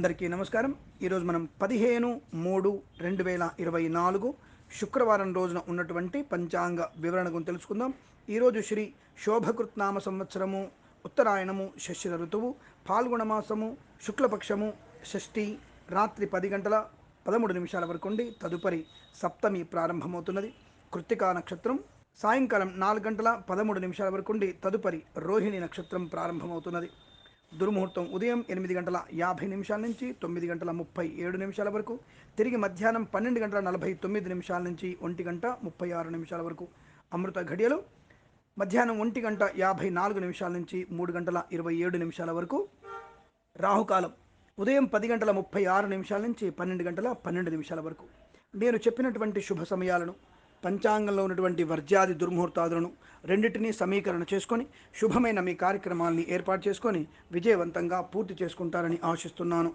అందరికీ నమస్కారం. ఈరోజు మనం పదిహేను మూడు రెండు వేల ఇరవై నాలుగు శుక్రవారం రోజున ఉన్నటువంటి పంచాంగ వివరణ గురించి తెలుసుకుందాం. ఈరోజు శ్రీ శోభకృత్నామ సంవత్సరము ఉత్తరాయణము శశిర ఋతువు పాల్గొన మాసము శుక్లపక్షము షష్ఠి రాత్రి పది గంటల పదమూడు నిమిషాల వరకు ఉండి తదుపరి సప్తమి ప్రారంభమవుతున్నది. కృత్తికా నక్షత్రం సాయంకాలం నాలుగు గంటల పదమూడు నిమిషాల వరకు ఉండి తదుపరి రోహిణి నక్షత్రం ప్రారంభమవుతున్నది. దుర్ముహూర్తం ఉదయం ఎనిమిది గంటల యాభై నిమిషాల నుంచి తొమ్మిది గంటల ముప్పై ఏడు నిమిషాల వరకు తిరిగి మధ్యాహ్నం పన్నెండు గంటల నలభై తొమ్మిది నిమిషాల నుంచి ఒంటి గంట ముప్పై ఆరు నిమిషాల వరకు. అమృత ఘడియలు మధ్యాహ్నం ఒంటి గంట యాభై నాలుగు నిమిషాల నుంచి మూడు గంటల ఇరవై ఏడు నిమిషాల వరకు. రాహుకాలం ఉదయం పది గంటల ముప్పై ఆరు నిమిషాల నుంచి పన్నెండు గంటల పన్నెండు నిమిషాల వరకు. నేను చెప్పినటువంటి శుభ సమయాలను పంచాంగంలో ఉన్నటువంటి వర్జ్యాది దుర్ముహూర్తాదులను రెండింటినీ సమీకరణ చేసుకొని శుభమైన మీ కార్యక్రమాల్ని ఏర్పాటు చేసుకొని విజయవంతంగా పూర్తి చేసుకుంటారని ఆశిస్తున్నాను.